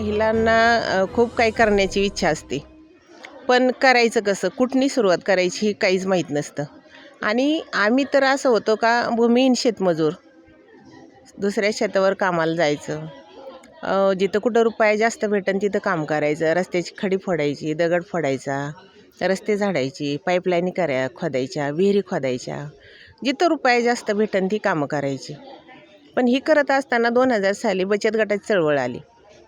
महिलांना खूप काही करण्याची इच्छा असते. पण करायचं कसं? कुठनी सुरुवात करायची ही काहीच माहीत नसतं. आणि आम्ही तर असं होतो का भूमिहीन शेतमजूर. दुसऱ्या शेतावर कामाला जायचं. जिथं कुठं रुपया जास्त भेटन तिथं काम करायचं. रस्त्याची खडी फोडायची दगड फोडायचा रस्ते झाडायची पाईपलाईनी करा खोदायच्या विहिरी खोदायच्या. जिथं रुपया जास्त भेटन ती कामं करायची. पण ही करत असताना दोन हजार साली बचत गटाची चळवळ आली.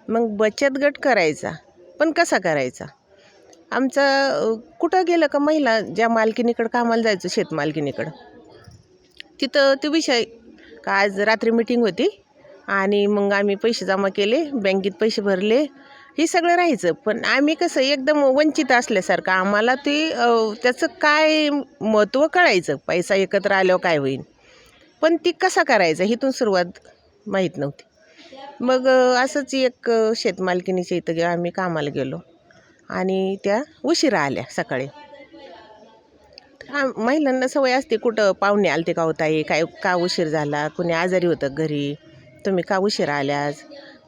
मग बचत गट करायचा. पण कसा करायचा? आमचा कुठं गेलं का महिला ज्या मालकिनीकडं कामाला जायचं शेतमालकिनीकडं? तिथं ते विषय का आज रात्री मिटिंग होती आणि मग आम्ही पैसे जमा केले बँकेत पैसे भरले हे सगळं राहायचं. पण आम्ही कसं एकदम वंचित असल्यासारखं आम्हाला ते त्याचं काय महत्त्व कळायचं? पैसा एकत्र आल्यावर काय होईल पण ती कसा करायचा? हिथून सुरुवात माहीत नव्हती. मग असंच एक अ, शेतमालकिनीच्या इथं गे आम्ही कामाला गेलो. आणि त्या उशिरा आल्या सकाळी. हा महिलांना सवय असते कुठं पाहुणे आलते का होताई काय का उशीर झाला? कुणी आजारी होतं घरी? तुम्ही का उशिरा आल्यास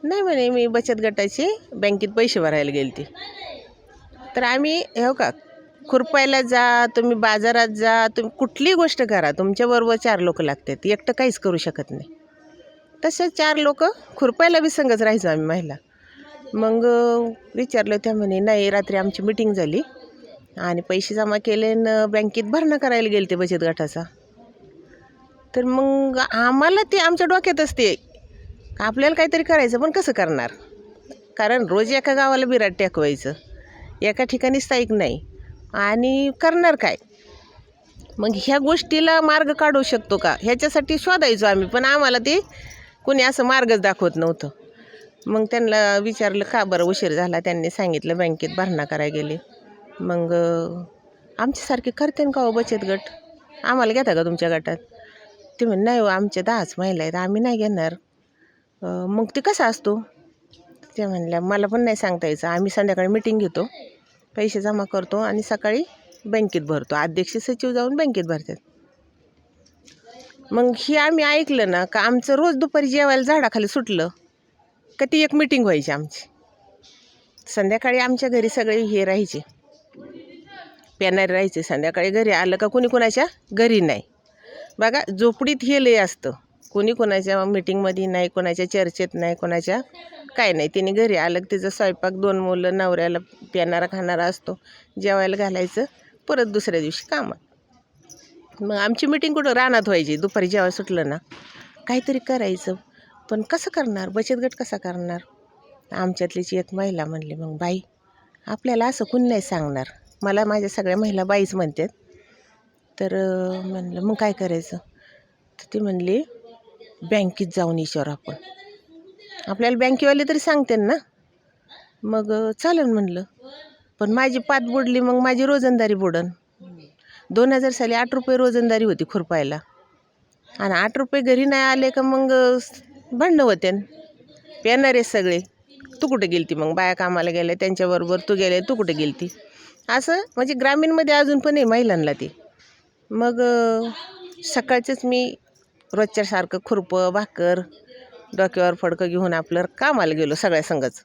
नाही म्हणे मी बचत गटाचे बँकेत पैसे भरायला गेलते. तर आम्ही हो का खुरपायला जा तुम्ही बाजारात जा तुम्ही कुठलीही गोष्ट करा तुमच्याबरोबर चार लोक लागतात. एकटं काहीच करू शकत नाही. तसे चार लोक खुरपायला बी संगच राहायचो आम्ही महिला. मग विचारलं त्या म्हणे नाही रात्री आमची मिटिंग झाली आणि पैसे जमा केले न बँकेत भरणा करायला गेले ते बचत गटाचा. तर मग आम्हाला ते आमच्या डोक्यात असते का आपल्याला काहीतरी करायचं पण कसं करणार? कारण रोज एका गावाला बिराट टेकवायचं. एका ठिकाणी स्थायिक नाही. आणि करणार काय? मग ह्या गोष्टीला मार्ग काढू शकतो का? ह्याच्यासाठी शोधायचो आम्ही पण आम्हाला ते कोणी असं मार्गच दाखवत नव्हतं. मग त्यांना विचारलं का बरं उशीर झाला? त्यांनी सांगितलं बँकेत भरणा करायला गेले. मग आमच्यासारखे करते का हो बचत गट? आम्हाला घेता का तुमच्या गटात? ते म्हण नाही हो आमच्या दहाच महिला आहेत आम्ही नाही घेणार. मग ते कसा असतो? ते म्हणल्या मला पण नाही सांगता यायचं आम्ही संध्याकाळी मिटिंग घेतो पैसे जमा करतो आणि सकाळी बँकेत भरतो. अध्यक्ष सचिव जाऊन बँकेत भरतात. मग हे आम्ही ऐकलं ना का आमचं रोज दुपारी जेवायला झाडाखाली सुटलं का ती एक मिटिंग व्हायची आमची. संध्याकाळी आमच्या घरी सगळे हे राहायचे. पेनारे राहायचे संध्याकाळी घरी आलं का कुणी कुणाच्या घरी नाही. बघा झोपडीत हे लय असतं. कोणी कोणाच्या मिटिंगमध्ये नाही कोणाच्या चर्चेत नाही कोणाच्या काय नाही. तिने घरी आलं की तिचं स्वयंपाक दोन मुलं नवऱ्याला पिणारा खाणारा असतो. जेवायला घालायचं परत दुसऱ्या दिवशी कामात मग आमची मिटिंग कुठं रानात व्हायची दुपारी जेव्हा सुटलं ना काहीतरी करायचं. पण कसं करणार? बचत गट कसा करणार? आमच्यातलीच एक महिला म्हणली मग बाई आपल्याला असं कुणी नाही सांगणार. मला माझ्या सगळ्या महिला बाईच म्हणतात. तर म्हणलं मग काय करायचं? तर ती म्हणली बँकेत जाऊन विचारू आपण. आपल्याला बँकेवाले तरी सांगते ना. मग चालन चालेल म्हणलं. पण माझी पात बुडली मग माझी रोजंदारी बुडन. दोन हजार साली आठ रुपये रोजंदारी होती खुरपायला. आणि आठ रुपये घरी नाही आले का मग अं, भांडणं येणार आहे सगळे. तू कुठे गेलती मग? बाया कामाला गेल्या त्यांच्याबरोबर तू गेले तू कुठे गेलती? असं म्हणजे ग्रामीणमध्ये अजून पण आहे महिलांना ते. मग सकाळचेच सकाळचंच मी रोजच्यासारखं खुरपं भाकर डोक्यावर फडकं घेऊन आपलं कामाला गेलो सगळ्या संघच.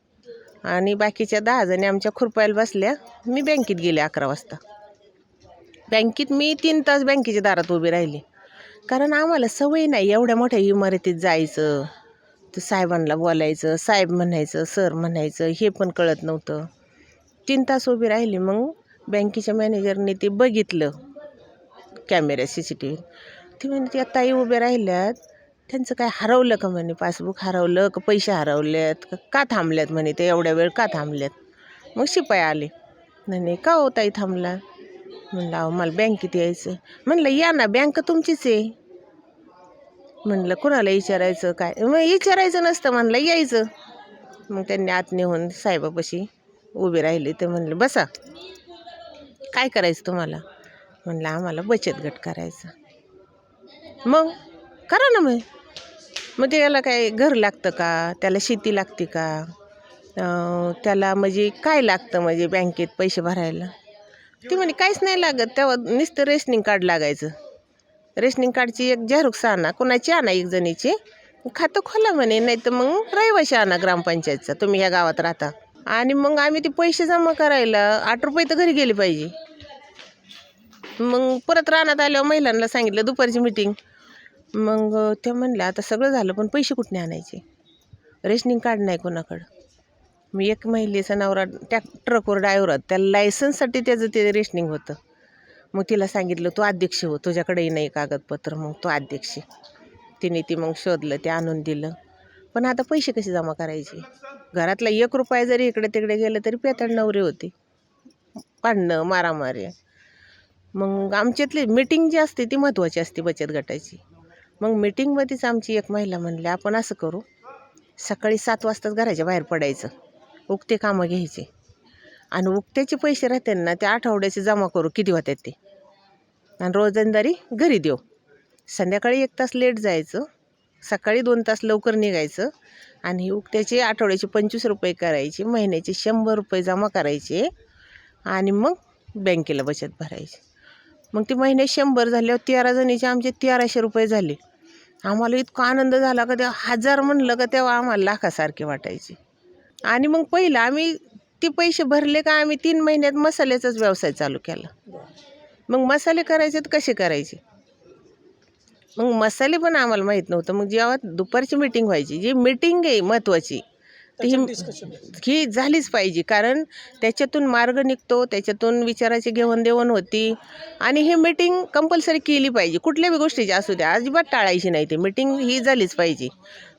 आणि बाकीच्या दहा जणी आमच्या खुरपायला बसल्या. मी बँकेत गेले अकरा वाजता. बँकेत मी तीन तास बँकेच्या दारात उभी राहिली. कारण आम्हाला सवय नाही एवढ्या मोठ्या इमारतीत जायचं. तर साहेबांना बोलायचं साहेब म्हणायचं सर म्हणायचं हे पण कळत नव्हतं. तीन तास उभी राहिली मग बँकेच्या मॅनेजरने ते बघितलं. कॅमेऱ्या सी सी टी व्ही. ती म्हणे त्या ताई उभ्या राहिल्यात. त्यांचं काय हरवलं का म्हणे? पासबुक हरवलं का? पैसे हरवल्यात का? का थांबल्यात म्हणे? ते एवढ्या वेळ का थांबल्यात? मग शिपाई आले. नाही का हो ताई थांबला म्हणलं अहो मला बँकेत यायचं. म्हणलं या ना बँक तुमचीच आहे. म्हणलं कुणाला विचारायचं काय? मग विचारायचं नसतं म्हणलं यायचं. मग त्यांनी आत नेऊन साहेबापाशी उभे राहिले ते म्हणले बसा. काय करायचं तुम्हाला? म्हणलं आम्हाला बचत गट करायचा. मग? करा ना मग. मग त्याला काय घर लागतं का? त्याला शेती लागते का? त्याला म्हणजे काय लागतं म्हणजे बँकेत पैसे भरायला? ती म्हणे काहीच नाही लागत. तेव्हा नुसतं रेशनिंग कार्ड लागायचं. रेशनिंग कार्डची एक झेरोक्स आणा कोणाची आणा एक जणीची. खातं खोला म्हणे नाही तर मग रहिवाशी आणा ग्रामपंचायतचा. तुम्ही ह्या गावात राहता. आणि मग आम्ही ते पैसे जमा करायला आठ रुपये तर घरी गेले पाहिजे. मग परत रानात आल्यावर महिलांना सांगितलं दुपारची मिटिंग मग त्या म्हणलं आता सगळं झालं पण पैसे कुठने आणायचे? रेशनिंग कार्ड नाही कोणाकडं. मी एक महिलेचा नवरा त्या ट्रकवर ड्रायव्हर त्याला त्या लायसन्ससाठी त्याचं ते रेशनिंग होतं. मग तिला सांगितलं तू अध्यक्ष हो तुझ्याकडेही नाही कागदपत्र. मग तो अध्यक्ष. तिने ती मग शोधलं ते आणून दिलं. पण आता पैसे कसे जमा करायचे? घरातला एक रुपया जरी इकडे तिकडे गेलं तरी पेताड नवरे होते. भांडणं मारामारी. मग आमच्यातली मीटिंग जी असते ती महत्त्वाची असते बचत गटाची. मग मीटिंगमध्येच आमची एक महिला म्हणली आपण असं करू सकाळी सात वाजताच घराच्या बाहेर पडायचं. उगते कामं घ्यायचे. आणि उगत्याचे पैसे राहते ना ते आठवड्याचे जमा करू किती होतात ते? आणि रोजंदारी घरी देऊ. संध्याकाळी एक तास लेट जायचं सकाळी दोन तास लवकर निघायचं आणि उक्त्याचे उगत्याचे आठवड्याचे पंचवीस रुपये करायचे महिन्याचे शंभर रुपये जमा करायचे आणि मग बँकेला बचत भरायची. मग ते महिने शंभर झाल्यावर तेरा जणीचे आमचे तेराशे रुपये झाले. आम्हाला इतका आनंद झाला का तेव्हा हजार म्हणलं का तेव्हा आम्हाला लाखासारखे वाटायचे. आणि मग पहिलं आम्ही ते पैसे भरले का आम्ही तीन महिन्यात मसाल्याचाच व्यवसाय चालू केला. मग मसाले करायचे तर कसे करायचे? मग मसाले पण आम्हाला माहीत नव्हतं. मग जेव्हा दुपारची मीटिंग व्हायची जी मीटिंग आहे महत्त्वाची ही ही झालीच पाहिजे. कारण त्याच्यातून मार्ग निघतो त्याच्यातून विचाराची घेवाणदेवाण होती. आणि ही मीटिंग कंपल्सरी केली पाहिजे. कुठल्याही गोष्टीची असू द्या अजिबात टाळायची नाही ती. मीटिंग ही झालीच पाहिजे.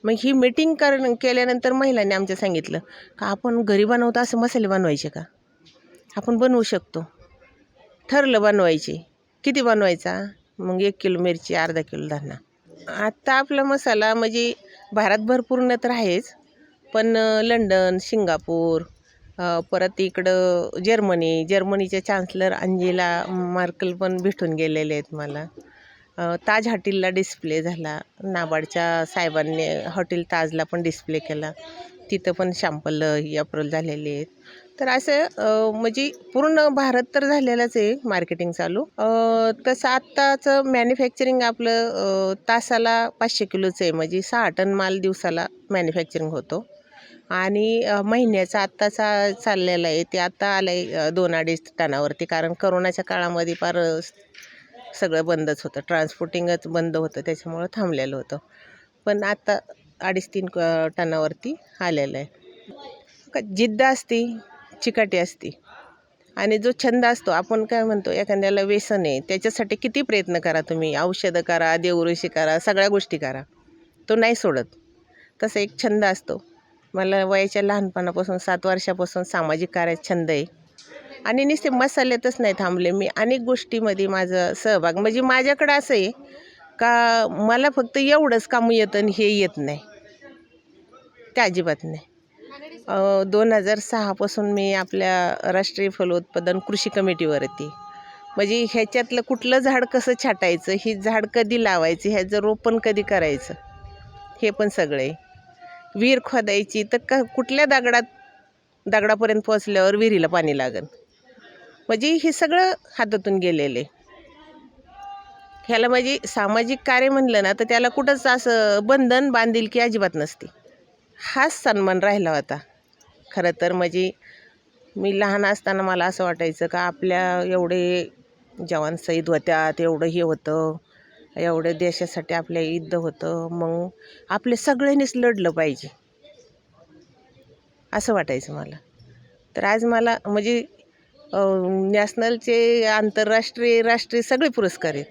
मग ही मीटिंग कर केल्यानंतर महिलांनी आमच्या सांगितलं का आपण घरी बनवतो असं मसाले बनवायचे का? आपण बनवू शकतो. ठरलं बनवायचे. किती बनवायचा? मग एक किलो मिरची अर्धा किलो धान्ना आत्ता आपला मसाला म्हणजे भारतभर पूर्ण तर आहेच पण लंडन सिंगापूर परत इकडं जर्मनी जर्मनीचे चान्सलर अंजिला मार्कल पण भेटून गेलेले आहेत मला. ताज हॉटेलला डिस्प्ले झाला. नाबार्डच्या साहेबांनी हॉटेल ताजला पण डिस्प्ले केला. तिथं पण शॅम्पल अप्रोल झालेले आहेत. तर असं म्हणजे पूर्ण भारत तर झालेलंच आहे मार्केटिंग चालू. तसं आत्ताचं मॅन्युफॅक्चरिंग आपलं तासाला पाचशे किलोचं आहे. म्हणजे सहा टन माल दिवसाला मॅन्युफॅक्चरिंग होतो. आणि महिन्याचा आत्ताचा चाललेला आहे. ते आत्ता आलं आहे दोन अडीच टनावरती. कारण करोनाच्या काळामध्ये फार सगळं बंदच होतं. ट्रान्सपोर्टिंगच बंद होतं त्याच्यामुळं थांबलेलं होतं. पण आता अडीच तीन क- टनावरती आलेलं आहे. का जिद्द असती चिकाटी असती. आणि जो छंद असतो आपण काय म्हणतो एखाद्याला व्यसन आहे त्याच्यासाठी किती प्रयत्न करा तुम्ही? औषधं करा देवऋषी करा सगळ्या गोष्टी करा. तो नाही सोडत. तसा एक छंद असतो. मला वयाच्या लहानपणापासून सात वर्षापासून सामाजिक कार्यात छंद आहे. आणि नुसते मसाल्यातच नाही थांबले मी अनेक गोष्टीमध्ये माझं सहभाग. म्हणजे माझ्याकडं असं आहे का मला फक्त एवढंच कामं येतं आणि हे येत नाही. ते अजिबात नाही. दोन हजार सहापासून मी आपल्या राष्ट्रीय फलोत्पादन कृषी कमिटीवरती म्हणजे ह्याच्यातलं कुठलं झाड कसं छाटायचं ही झाड कधी लावायचं ह्याचं रोपण कधी करायचं हे पण सगळे विहीर खोदायची तर क कुठल्या दगडात दगडापर्यंत पोचल्यावर विहिरीला पाणी लागेल म्हणजे हे सगळं हातातून गेलेले. ह्याला म्हणजे सामाजिक कार्य म्हणलं ना तर त्याला कुठंच असं बंधन बांधील की अजिबात नसते. हाच सन्मान राहिला होता. खरं तर म्हणजे मी लहान असताना मला असं वाटायचं का आपल्या एवढे जवान शहीद होत्यात एवढं हे होतं एवढं देशासाठी आपल्या युद्ध होतं मग आपले सगळ्यांनीच लढलं पाहिजे. असं वाटायचं मला. तर आज मला म्हणजे नॅशनलचे आंतरराष्ट्रीय राष्ट्रीय सगळे पुरस्कार आहेत.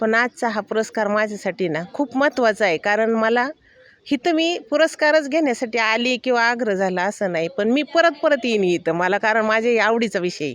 पण आजचा हा पुरस्कार माझ्यासाठी ना खूप महत्त्वाचा आहे. कारण मला इथं मी पुरस्कारच घेण्यासाठी आली किंवा आग्रह झाला असं नाही. पण मी परत परत येईन इथं. मला कारण माझ्या आवडीचा विषय